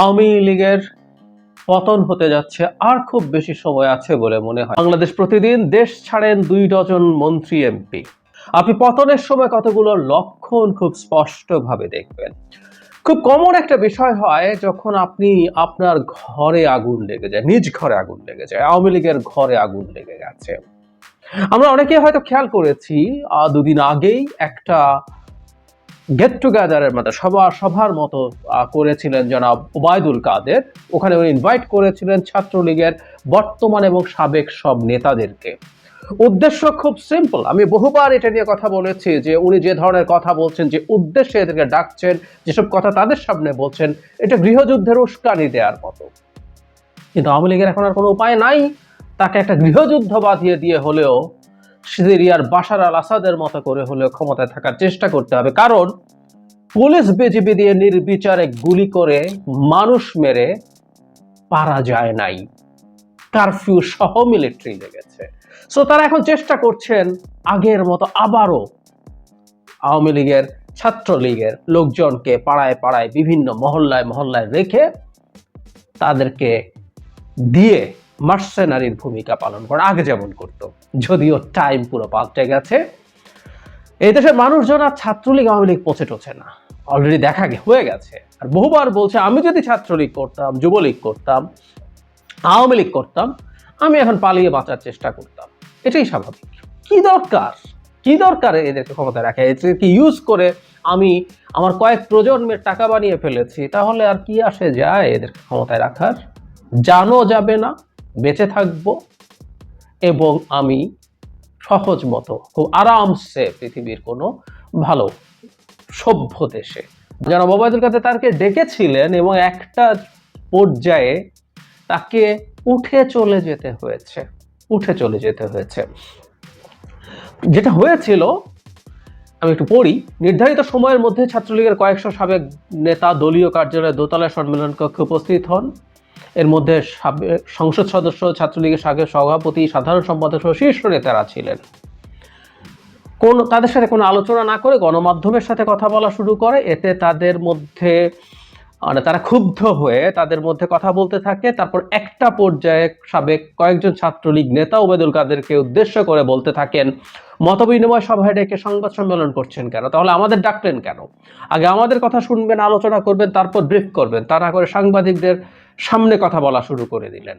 আওয়ামী লীগের পতন হতে যাচ্ছে, আর খুব বেশি সময় আছে বলে মনে হয়। বাংলাদেশ প্রতিদিন দেশ ছাড়েন দুই ডজন মন্ত্রী এমপি। আপনি পতনের সময় কতগুলো লক্ষণ খুব স্পষ্টভাবে দেখবেন। খুব কমন একটা বিষয় হয় যখন আপনি আপনার ঘরে আগুন লেগে যায়, নিজ ঘরে আগুন লেগে যায়, আওয়ামী লীগের ঘরে আগুন লেগে গেছে। আমরা অনেকে হয়তো খেয়াল করেছি দুদিন আগেই একটা গেট টুগেদারের মতো সভা সভার মতো করেছিলেন জনাব ওবায়দুল কাদের। ওখানে উনি ইনভাইট করেছিলেন ছাত্রলীগের বর্তমান এবং সাবেক সব নেতাদেরকে। উদ্দেশ্য খুব সিম্পল আমি বহুবার এটা নিয়ে কথা বলেছি যে উনি যে ধরনের কথা বলছেন, যে উদ্দেশ্যে এদেরকে ডাকছেন, যেসব কথা তাদের সামনে বলছেন, এটা গৃহযুদ্ধের উস্কানি দেওয়ার মতো। কিন্তু আওয়ামী লীগের এখন আর কোনো উপায় নাই। তাকে একটা গৃহযুদ্ধ বাঁধিয়ে দিয়ে হলেও সিরিয়ার বাশার আল আসাদের মতো করে হলেও ক্ষমতায় থাকার চেষ্টা করতে হবে। কারণ পুলিশ বিজিবি দিয়ে নির্বিচারে গুলি করে মানুষ মেরে পারা যায় নাই। কারফিউ সহ মিলিটারি লেগেছে। সো তারা এখন চেষ্টা করছেন আগের মতো আবারও আওয়ামী লীগের, ছাত্রলীগের লোকজনকে পাড়ায় পাড়ায় বিভিন্ন মহল্লায় মহল্লায় রেখে তাদেরকে দিয়ে মার্সেনারির ভূমিকা পালন করে আগে যেমন করতো, যদিও টাইম পুরো পাল্টে গেছে। এই দেশের মানুষজন আর ছাত্রলীগ আওয়ামী লীগ পচে টোছে না। অলরেডি দেখা হয়ে গেছে। আর বহুবার বলছে, আমি যদি ছাত্রলীগ করতাম, যুবলীগ করতাম, আওয়ামী লীগ করতাম, আমি এখন পালিয়ে বাঁচার চেষ্টা করতাম। এটাই স্বাভাবিক। কি দরকার? কি দরকার এদেরকে ক্ষমতায় রাখা? এদেরকে ইউজ করে আমি আমার কয়েক প্রজন্মের টাকা বানিয়ে ফেলেছি, তাহলে আর কি আসে যায় এদেরকে ক্ষমতায় রাখার? জানো যাবে না। বেঁচে থাকব এবং আমি সহজ মতো খুব আরামসে পৃথিবীর কোনো ভালো সভ্য দেশে। যারা মোবাইদুল কাদের তারকে ডেকেছিলেন এবং একটা পর্যায়ে তাকে উঠে চলে যেতে হয়েছে, উঠে চলে যেতে হয়েছে। যেটা হয়েছিল, আমি একটু পড়ি, নির্ধারিত সময়ের মধ্যে ছাত্রলীগের কয়েকশো সাবেক নেতা দলীয় কার্যালয়ে দোতলায় সম্মেলন কক্ষে উপস্থিত হন। এর মধ্যে সংসদ সদস্য ছাত্রলীগের সাবেক সভাপতি, সাধারণ সম্পাদক সহ শীর্ষ নেতারা ছিলেন। কোন, তাদের সাথে কোনো আলোচনা না করে গণমাধ্যমের সাথে কথা বলা শুরু করে, এতে তাদের মধ্যে মানে তারা ক্ষুব্ধ হয়ে তাদের মধ্যে কথা বলতে থাকে, তারপর একটা পর্যায়ে সাবেক কয়েকজন ছাত্রলীগ নেতা ওবেদুল কাদেরকে উদ্দেশ্য করে বলতে থাকেন মতবিনিময় সভায় ডেকে সংবাদ সম্মেলন করছেন কেন? তাহলে আমাদের ডাকলেন কেন? আগে আমাদের কথা শুনবেন, আলোচনা করবেন, তারপর ব্রিফ করবেন। তা না করে সাংবাদিকদের সামনে কথা বলা শুরু করে দিলেন।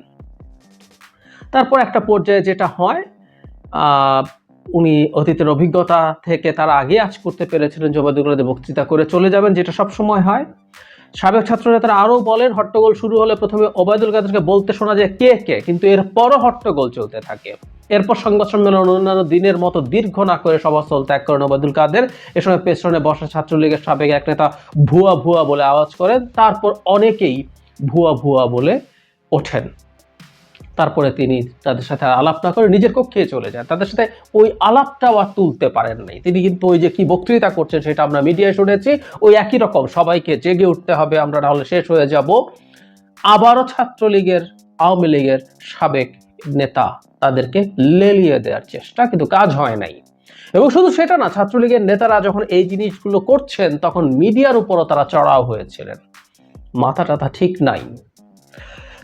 তারপর একটা পর্যায়ে যেটা হয় উনি অতীতের অভিজ্ঞতা থেকে তারা আগে আজ করতে পেরেছিলেন জবাদুগুলোতে বক্তৃতা করে চলে যাবেন, যেটা সব সময় হয়। সাবেক ছাত্র নেতারা আরও বলেন, হট্টগোল শুরু হলে প্রথমে ওবায়দুল কাদেরকে বলতে শোনা যায় কে কে, কিন্তু এরপরও হট্টগোল চলতে থাকে। এরপর সংবাদ সম্মেলন অন্যান্য দিনের মতো দীর্ঘ না করে সভাস্থল ত্যাগ করেন ওবায়দুল কাদের। এ সময় পেছনে বসা ছাত্রলীগের সাবেক এক নেতা ভুয়া ভুয়া বলে আওয়াজ করেন। তারপর অনেকেই ভুয়া ভুয়া বলে ওঠেন। তারপরে তিনি তাদের সাথে আলাপ না করে নিজের কক্ষে চলে যান। তাদের সাথে ওই আলাপটাও আর তুলতে পারেন নাই। তিনি কিন্তু ওই যে কি বক্তৃতা করছেন সেটা আমরা মিডিয়ায় শুনেছি। ওই একই রকম, সবাইকে জেগে উঠতে হবে, আমরা নাহলে শেষ হয়ে যাব। আবারও ছাত্রলীগের, আওয়ামী লীগের সাবেক নেতা তাদেরকে লেলিয়ে দেওয়ার চেষ্টা, কিন্তু কাজ হয় নাই। এবং শুধু সেটা না, ছাত্রলীগের নেতারা যখন এই জিনিসগুলো করছেন, তখন মিডিয়ার উপরও তারা চড়াও হয়েছিলেন। মাথা টাথা ঠিক নাই।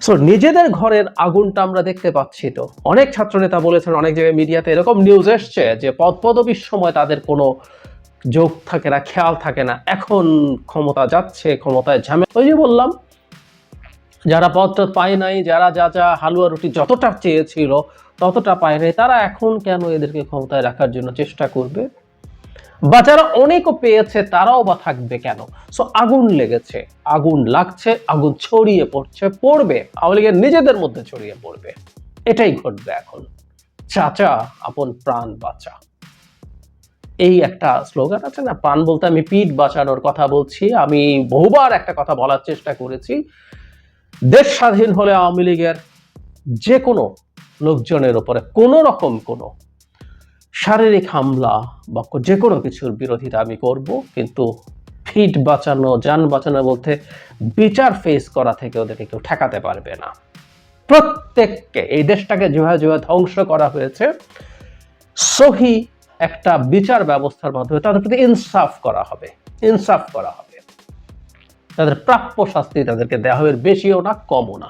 সো নিজেদের ঘরের আগুনটা আমরা দেখতে পাচ্ছি তো। অনেক ছাত্রনেতা বলেছেন, অনেক জায়গায় মিডিয়াতে এরকম নিউজ এসছে যে পদ পদবীর সময় তাদের কোনো যোগ থাকে না, খেয়াল থাকে না। এখন ক্ষমতা যাচ্ছে, ক্ষমতায় ঝামেলা ওই যে বললাম, যারা পদ টদ পায় নাই, যারা যা যা হালুয়া রুটি যতটা চেয়েছিল ততটা পায় নাই, তারা এখন কেন এদেরকে ক্ষমতায় রাখার জন্য চেষ্টা করবে? বা যারা অনেকও পেয়েছে, তারাও বা থাকবে কেন? সো আগুন লেগেছে। আগুন লাগছে, আগুন ছড়িয়ে পড়ছে, পড়বে। আওয়ামী লীগের নিজেদের মধ্যে ছড়িয়ে পড়বে। এটাই ঘটবে এখন। চাচা, আপন প্রাণ বাঁচা। এই একটা স্লোগান আছে না? প্রাণ বলতে আমি পিঠ বাঁচানোর কথা বলছি। আমি বহুবার একটা কথা বলার চেষ্টা করেছি। দেশ স্বাধীন হলে আওয়ামী লীগের যে কোনো লোকজনের ওপরে কোনো রকম কোনো শারীরিক হামলা বা যে কোনো কিছুর বিরোধিতা আমি করব, কিন্তু ফিট বাঁচানো, যান বাঁচানো বলতে বিচার ফেস করা থেকে ওদেরকে কেউ ঠেকাতে পারবে না। প্রত্যেককে, এই দেশটাকে যেভাবে যেভাবে ধ্বংস করা হয়েছে। সহি একটা বিচার ব্যবস্থার মাধ্যমে তাদের প্রতি ইনসাফ করা হবে, ইনসাফ করা হবে। তাদের প্রাপ্য শাস্তি তাদেরকে দেওয়া হবে বেশিও না, কমও না।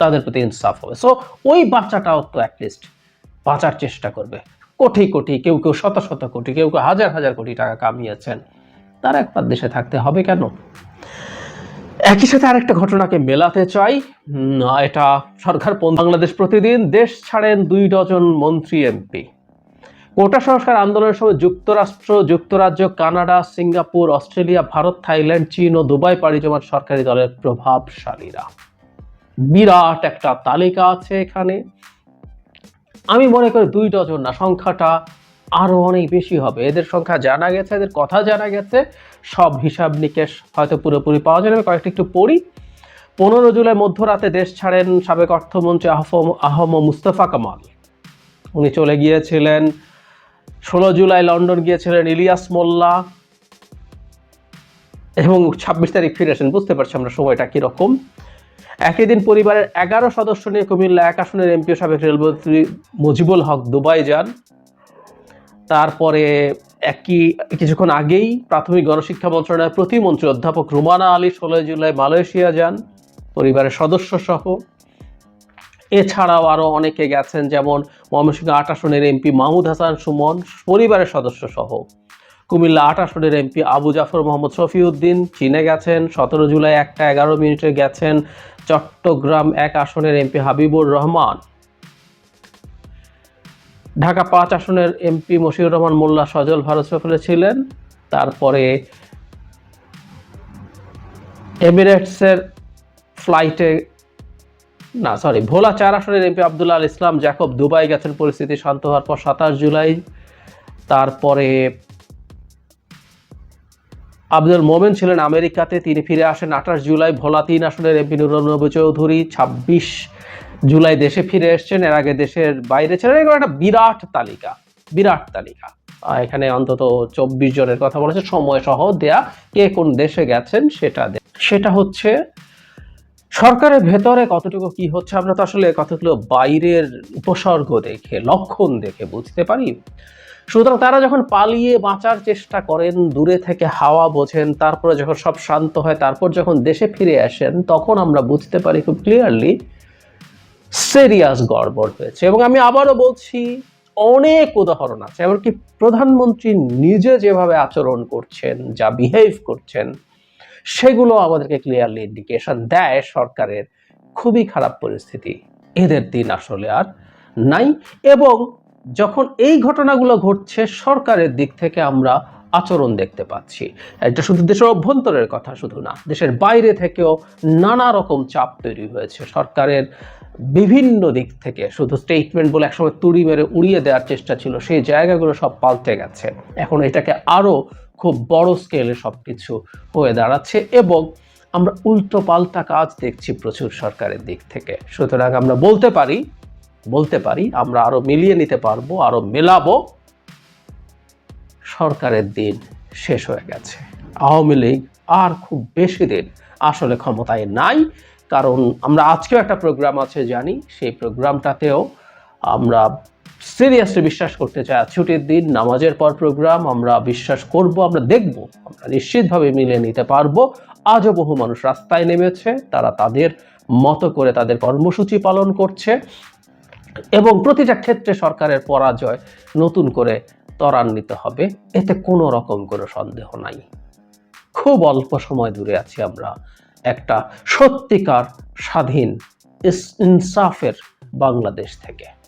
তাদের প্রতি ইনসাফ হবে। সো ওই বাচ্চাটাও তো অ্যাটলিস্ট বাঁচার চেষ্টা করবে। কোটি কোটি, কেউ কেউ শত শত কোটি, কেউ কেউ হাজার হাজার কোটি টাকা কামিয়েছেন। তারা একবার দেশে থাকতে হবে কেন? একই সাথে আরেকটা ঘটনাকে মেলাতে চাই। এটা সরকার বাংলাদেশ প্রতিদিন দেশ ছাড়েন দুই ডজন মন্ত্রী এমপি। কোটা সংস্কার আন্দোলনের সময় যুক্তরাষ্ট্র, যুক্তরাজ্য, Canada, Singapore, Australia, Bharat, Thailand, চীন ও দুবাই পাড়ি জমান সরকারি দলের প্রভাবশালীরা। বিরাট একটা তালিকা আছে এখানে। আমি মনে করি দুই ডজন না, সংখ্যাটা আরও অনেক বেশি হবে। এদের সংখ্যা জানা গেছে, এদের কথা জানা গেছে। সব হিসাব নিকেশ হয়তো পুরোপুরি পাওয়া যাবে। কয়েকটা একটু পড়ি। পনেরো জুলাই মধ্যরাতে দেশ ছাড়েন সাবেক অর্থমন্ত্রী আহম আহম মুস্তফা কামাল। উনি চলে গিয়েছিলেন। ষোলো জুলাই লন্ডন গিয়েছিলেন ইলিয়াস মোল্লা। এবং ছাব্বিশ তারিখ ফিরে আসেন। বুঝতে পারছি আমরা সময়টা কীরকম। একই দিন পরিবারের এগারো সদস্য নিয়ে কুমিল্লা এক আসনের এমপি সাবেক রেলমন্ত্রী মুজিবুল হক দুবাই যান। তারপরে একই, কিছুক্ষণ আগেই প্রাথমিক গণশিক্ষা মন্ত্রণালয়ের প্রতিমন্ত্রী অধ্যাপক রুমানা আলী ষোলোই জুলাই মালয়েশিয়া যান, পরিবারের সদস্য সহ। এছাড়াও আরও অনেকে গেছেন, যেমন ময়মনসিংহ আট আসনের এমপি মাহমুদ হাসান সুমন, পরিবারের সদস্য সহ। কুমিল্লা আট আসনের এমপি আবু জাফর মোহাম্মদ শফিউদ্দিন, চীনে গেছেন, সতেরো জুলাই একটা এগারো মিনিটে গেছেন। চট্টগ্রাম এক আসনের এমপি হাবিবুর রহমান। ঢাকা পাঁচ আসনের এমপি মশিউর রহমান মোল্লা সজল ভারত সফরে ছিলেন। তারপরে এমিরেটসের ফ্লাইটে, না সরি ভোলা চার আসনের MP Abdullah Al Islam, Jacob Dubai গেছেন, পরিস্থিতি শান্ত হওয়ার পর সাতাশ জুলাই। তারপরে আব্দুল মোমেন ছিলেন আমেরিকাতে। তিনি ফিরে আসেন আঠাশ জুলাই। ভোলা তিন আসনের এমপি নুরুল নবী চৌধুরী ছাব্বিশ জুলাই দেশে ফিরে এসেছেন। এর আগে দেশের বাইরে ছিলেন। এগুলো একটা বিরাট তালিকা বিরাট তালিকা। এখানে অন্তত চব্বিশ জনের কথা বলেছে। সময় সহ দেয়া কে কোন দেশে গেছেন সেটা সেটা হচ্ছে সরকারের ভেতরে কতটুকু কি হচ্ছে আমরা তো আসলে কতগুলো বাইরের উপসর্গ দেখে, লক্ষণ দেখে বুঝতে পারি। সুতরাং তারা যখন পালিয়ে বাঁচার চেষ্টা করেন, দূরে থেকে হাওয়া বোঝেন, তারপরে যখন সব শান্ত হয়, তারপর যখন দেশে ফিরে আসেন, তখন আমরা বুঝতে পারি খুব ক্লিয়ারলি সিরিয়াস গড়বড় হয়েছে। এবং আমি আবারও বলছি, অনেক উদাহরণ আছে। এমনকি প্রধানমন্ত্রী নিজে যেভাবে আচরণ করছেন, যা বিহেভ করছেন, সেগুলো আমাদেরকে ক্লিয়ারলি ইন্ডিকেশন দেয় সরকারের খুবই খারাপ পরিস্থিতি। এদের দিন আসলে আর নাই। এবং যখন এই ঘটনাগুলো ঘটছে, সরকারের দিক থেকে আমরা আচরণ দেখতে পাচ্ছি। এটা শুধু দেশের অভ্যন্তরের কথা শুধু না, দেশের বাইরে থেকেও নানা রকম চাপ তৈরি হয়েছে। সরকারের বিভিন্ন দিক থেকে শুধু স্টেটমেন্ট বলে একসময় তুড়ি মেরে উড়িয়ে দেওয়ার চেষ্টা ছিল, সেই জায়গাগুলো সব পাল্টে গেছে। এখন এটাকে আরও খুব বড় স্কেলে সব কিছু হয়ে দাঁড়াচ্ছে এবং আমরা উল্টো পাল্টা কাজ দেখছি প্রচুর সরকারের দিক থেকে। সুতরাং আমরা বলতে পারি বলতে পারি, আমরা আরও মিলিয়ে নিতে পারব, আরও মেলাবো। সরকারের দিন শেষ হয়ে গেছে। আওয়ামী লীগ আর খুব বেশি দিন আসলে ক্ষমতায় নাই। কারণ আমরা আজকেও একটা প্রোগ্রাম আছে, জানি, সেই প্রোগ্রামটাতেও আমরা সিরিয়াসলি বিশ্বাস করতে চাই। ছুটির দিন, নামাজের পর প্রোগ্রাম, আমরা বিশ্বাস করব, আমরা দেখব, আমরা নিশ্চিতভাবে মিলে নিতে পারব। আজও বহু মানুষ রাস্তায় নেমেছে, তারা তাদের মতো করে তাদের কর্মসূচি পালন করছে। এবং প্রতিটা ক্ষেত্রে সরকারের পরাজয় নতুন করে ত্বরান্বিত হবে। এতে কোনো রকম কোনো সন্দেহ নাই। খুব অল্প সময় দূরে আছি আমরা একটা সত্যিকার স্বাধীন ইনসাফের বাংলাদেশ থেকে।